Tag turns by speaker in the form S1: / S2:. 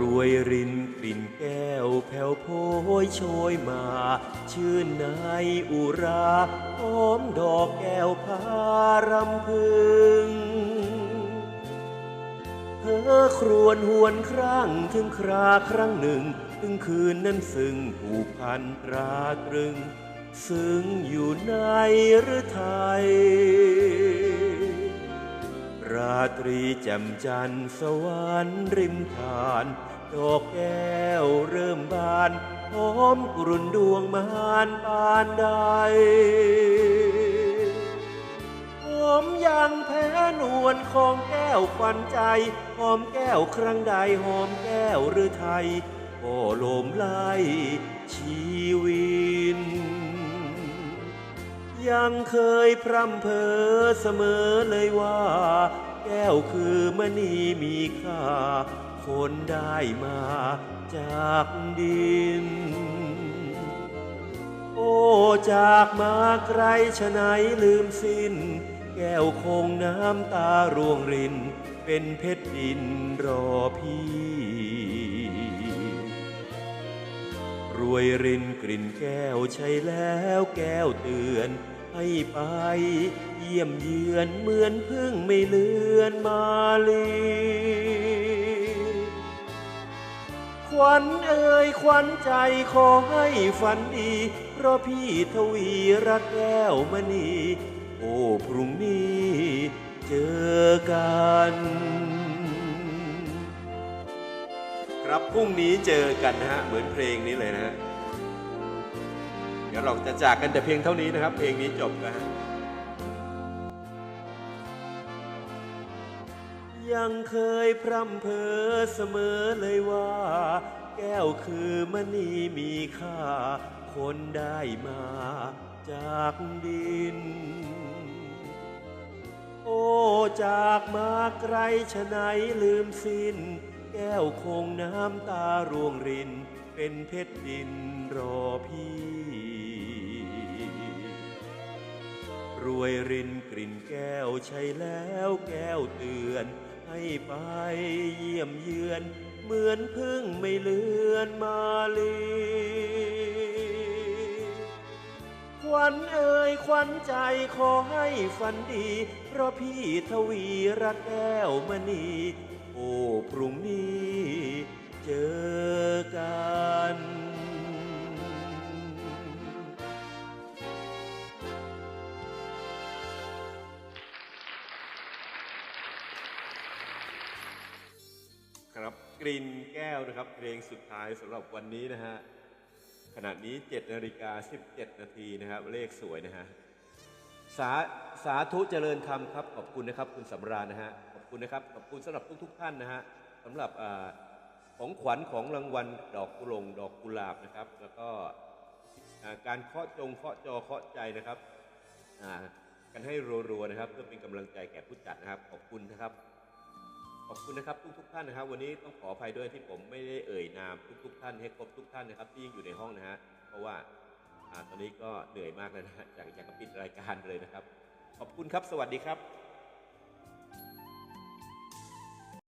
S1: รวยรินกลิ่นแก้วแผ่วโพยโชยมา ชื่นในอุราหอมดอกแก้วพารำพึงเพ้อครวญหวนครั้งถึงคราครั้งหนึ่ง ถึงคืนนั้นซึ่งผูกพันตราตรึง ซึ่งอยู่ในหรือไทย ราตรีแจ่มจันทร์สวรรค์ริมทานดอกแก้วเริ่มบานหอมกรุ่นดวงมานปานใดหอมยังแพ้นวลของแก้วควันใจหอมแก้วครั้งใดหอมแก้วหรือไทยก็โลมไล่ชีวิน ยังเคยพร่ำเพอเสมอเลยว่า แก้วคือมณีมีค่า คนได้มาจากดิน โอ้จากมาไกลชะไหนลืมสิ้น แก้วคงน้ำตาร่วงริน เป็นเพชรดินรอพี่รวยรินกลิ่นแก้วใช่แล้วแก้วเตือน ให้ไปเยี่ยมเยือนเหมือนพึ่งไม่เลือนมาลี ขวัญเอ่ยขวัญใจขอให้ฝันดี เพราะพี่ทวีรักแก้วมณี โอ้พรุ่งนี้เจอกันครับพรุ่งนี้เจอกันนะฮะ เหมือนเพลงนี้เลยนะฮะ ดี๋ยวเราจะจากกันแต่เพียงเท่านี้นะครับ เพลงนี้จบนะฮะยังเคยพร่ำเพอเสมอเลยว่า แก้วคือมณีมีค่า คนได้มาจากดิน โอ้จากมาไกลชะไหนลืมสิ้น แก้วคงน้ำตาร่วงริน เป็นเพชรดินรอพี่ รวยรินกลิ่นแก้วใช่แล้วแก้วเตือน ให้ไปเยี่ยมเยือน เหมือนพึ่งไม่เลือนมาลีขวัญเอ่ยขวัญใจขอให้ฝันดี เพราะพี่ทวีรักแก้วมณีโอ้พรุ่งนี้เจอกัน ครับ กรีนแก้วนะครับ เพลงสุดท้ายสำหรับวันนี้นะฮะขณะนี้7นาฬิกา17 นาทีนะครับ เลขสวยนะฮะสาสาธุเจริญธรรมครับ ขอบคุณนะครับ คุณสำราญนะฮะขอบคุณนะครับขอบคุณสำหรับทุกๆท่านนะฮะสำหรับอของขวัญของรางวัลดอกกุหลงดอกกุหลาบนะครับ แล้วก็การเคาะจงเคาะจอเคาะใจนะครับอ่ากันให้รัวๆนะครับ เพื่อเป็นกำลังใจแก่ผู้จัดนะครับขอบคุณนะครับ ขอบคุณนะครับทุกทุกท่านนะครับ วันนี้ต้องขออภัยด้วยที่ผมไม่ได้เอ่ยนามทุกทกท่านให้ครบทุกท่านนะครับ ที่ยังอยู่ในห้องนะฮะเพราะว่าอตอนนี้ก็เหนื่อยมากแลยนะฮะอยากอยากจะปิดรายการเลยนะครับ ขอบคุณครับสวัสดีครับ